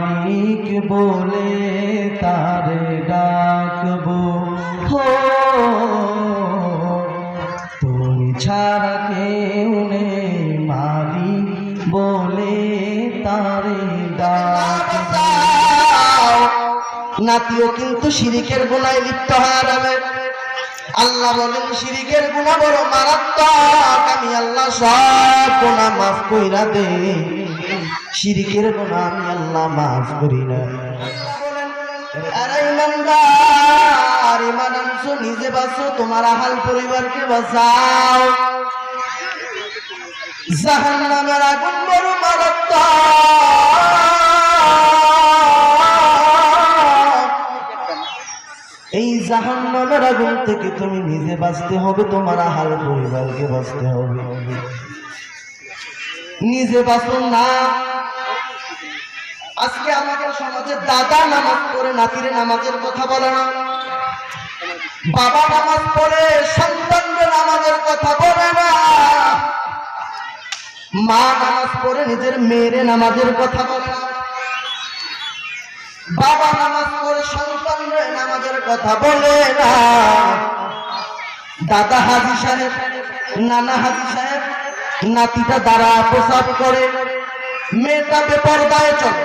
মালিক বলে তারে ডাকবো। হো, তুমি ছাড়া কেউ নেই, মালিক বলে তারে নাতিও কিন্তু শিরিকের গুণায় লিপ্ত হয়ে যাবে। আল্লাহ বলেন, শিরিকের গুণা বড় মারাত্মক। আমি আল্লাহ সব গুণা মাফ কইরা দে শিরিকের গুণা আমি আল্লাহ মাফ করি না। আরে ইমানদার ইমান নিজে বাঁচো, তোমার আহাল পরিবারকে বাঁচাও। জাহান নামের আগুন বড় এই জাহান নামের আগুন থেকে তুমি নিজে বাঁচতে হবে, তোমার আহার পরিবারকে বাঁচতে হবে। নিজে বাঁচো না। আজকে আমাদের সমাজে দাদা নামাজ পড়ে, নাতিরে নামাজের কথা বলে না। বাবা নামাজ পড়ে, সন্তানদের নামাজের কথা বলে না। মা নামাজ পড়ে, নিজের মেয়েরে নামাজের কথা বলে না। বাবা নামাজ পড়ে সন্তানরে নামাজের কথা বলে না। দাদা হাজি সাহেব, নানা হাজি সাহেব, নাতিটা দ্বারা প্রসাব করে, মেয়েটা বেপরদায় চলে।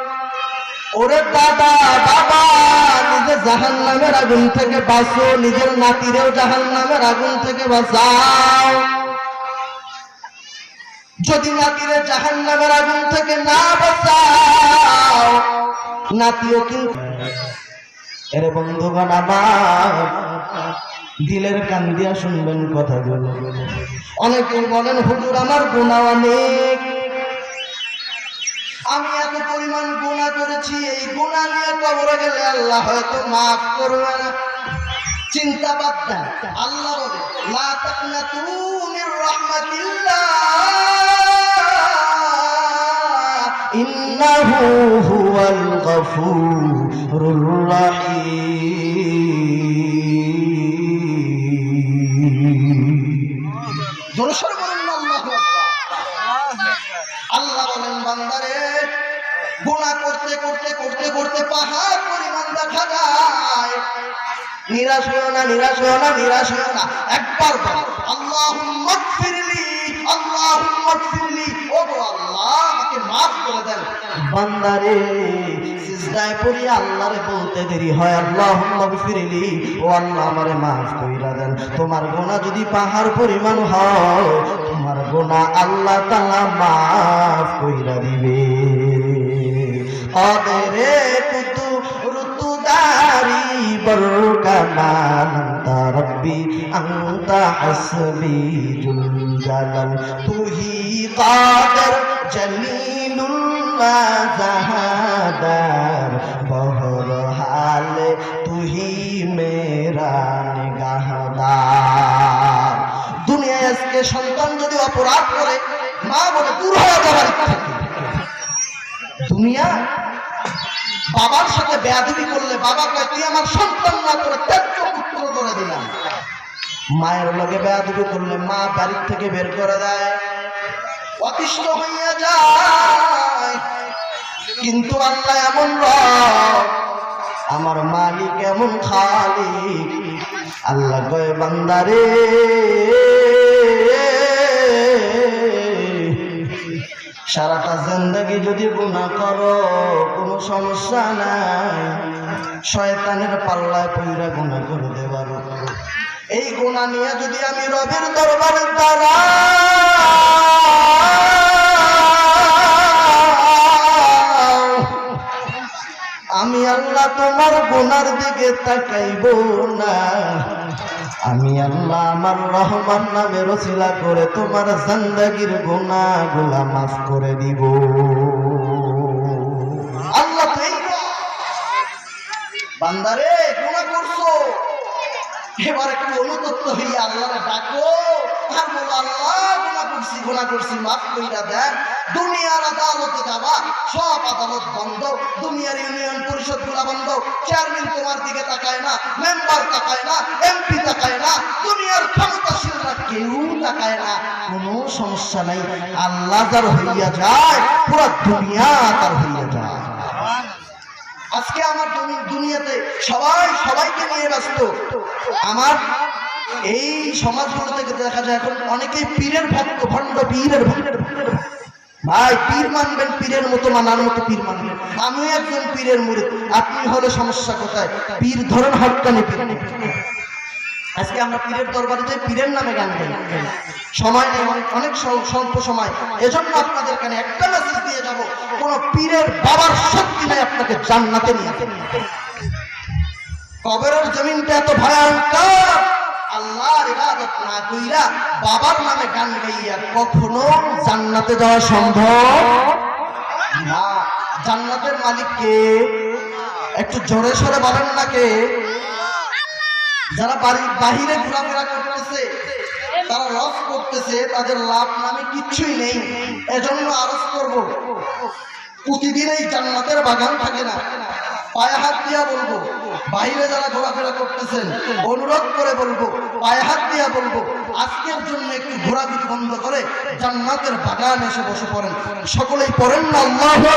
ওরে দাদা বাবা নিজে জাহান নামের আগুন থেকে বাঁচো, নিজের নাতিরেও জাহান নামের আগুন থেকে বাঁচাও। যদি নাতিরে জাহান নামের আগুন থেকে না বাঁচাও, নাতিও কিন্তু এরে বন্ধুগণ, আমার দিলের কান দিয়া শুনবেন কথাগুলো। অনেকে বলেন, হুজুর, আমার গুণা অনেক। আমি এত পরিমাণ গুণা করেছি, এই গুণা নিয়ে কবরে গেলে আল্লাহ হয়তো মাফ করবে না। চিন্তা দেন, আল্লাহ বলে ইন্নাহু হুয়াল গফুরুর রাহিম। বান্দারে গোনা করতে করতে করতে করতে পাহাড় পরিমাণ দেখা যায়। নিরাশ হয়েও না, নিরাশ হয়েও না, নিরাশ হয়েও না। একবার আল্লাহ আল্লাহ ও আল্লাহ। মাফ করে দেন। বান্দারে, সিজদায় পড়ি আল্লাহরে বলতে দেরি হয়। ও আল্লাহ আমারে মাফ কইরা দেন। তোমার গুনাহ যদি পাহাড় পরিমাণ হয়, তোমার গুনাহ আল্লাহ তাআলা মাফ কইরা দিবে। অদেরে কুতু রুতু দারি বরকামান রব্বি হাসবি জুল জালাল। তুহি কাদের জলিলুল্লাহ জাহাদার বহর হাল তুহি মেরা নিগাহদার। দুনিয়ায় আজকে সন্তান যদি অপরাধ করে, মা বলে দূর হয়ে যাবার দুনিয়া? বাবার সাথে বেয়াদবি করলে বাবা কয়, তুই আমার সন্তান না করে ত্যায্য পুত্র করে দিলাম। মায়ের লগে বেয়াদবি করলে মা বাড়ির থেকে বের করে দেয়। অতিষ্ঠ হইয়া যায়। কিন্তু আল্লাহ এমন আমার মালিক এমন খালি আল্লাহ কয় বান্দারে সারাটা জিন্দগি যদি গুণা করো, কোনো সমস্যা নাই। শয়তানের পাল্লায় পইরা গুণা করে দেবার এই গুণা নিয়ে যদি আমি রবের দরবারে তারা আমরা তোমার গোনার দিকে তাকাইব না। আমি আল্লাহ আমার রহমান নামে রচিলা করে তোমার জান্দাগির গোনা গোলা মাফ করে দিব। আল্লাহ বান্দারে গোনা করছ। এবার একটু অনুতপ্ত হইয়া আল্লাহরে ডাকো। আর বলো আল্লাহ করছি করছি মাফ দেন দুনিয়ার আদালতে যাবা সব আদালত বন্ধ দুনিয়ার ইউনিয়ন পরিষদগুলা বন্ধ চেয়ারম্যান তোমার দিকে তাকায় না মেম্বার তাকায় না এমপি তাকায় না দুনিয়ার ক্ষমতাশীলরা কেউ তাকায় না কোনো সমস্যা নাই আল্লাহ যার হইয়া যায় পুরো দুনিয়া তার হইয়া যায় আজকে আমার দুনিয়াতে সবাই সবাইকে নিয়ে ব্যস্ত। আমার এই সমাজগুলো থেকে দেখা যায় এখন অনেকেই পীরের ভক্ত, ভণ্ড পীরের ভক্ত। ভাই, পীর মানবেন, পীরের মতো মানার মতো পীর মানবেন। আমি একজন পীরের মুরিদ। আপনি হলে সমস্যা কোথায়? পীর ধরেন হটকানি পীর। আজকে আমরা পীরের দরবারে পীরের নামে গান গাই। সময় অনেক স্বল্প- সময়। এজন্য আপনাদের কানে একটা মেসেজ দিয়ে যাব। কোন পীরের বাবার শক্তি নেই আপনাকে জান্নাতে নিয়ে। কবরের জমিনটা এত ভয়ঙ্কর। আল্লাহর ইবাদত না কইরা বাবার নামে গান গাইয়া কখনো জান্নাতে যাওয়া সম্ভব? না। জান্নাতের মালিক কে? একটু জোরে সরে বলেন না কে? যারা বাড়ির বাহিরে ঘোরাফেরা করতেছে, তারা লস করতেছে, তাদের লাভ নামে কিচ্ছুই নেই। এজন্য আরজ করব, প্রতিদিন এই জান্নাতের বাগান থাকে না। পায়ে হাত দিয়া বলব বাইরে যারা ঘোরাফেরা করতেছেন, অনুরোধ করে বলব, পায়ে হাত দিয়া বলব, আজকের জন্য একটু ঘোরাঘুরি বন্ধ করে জান্নাতের বাগান এসে বসে পড়েন। সকলেই পড়েন না? আল্লাহু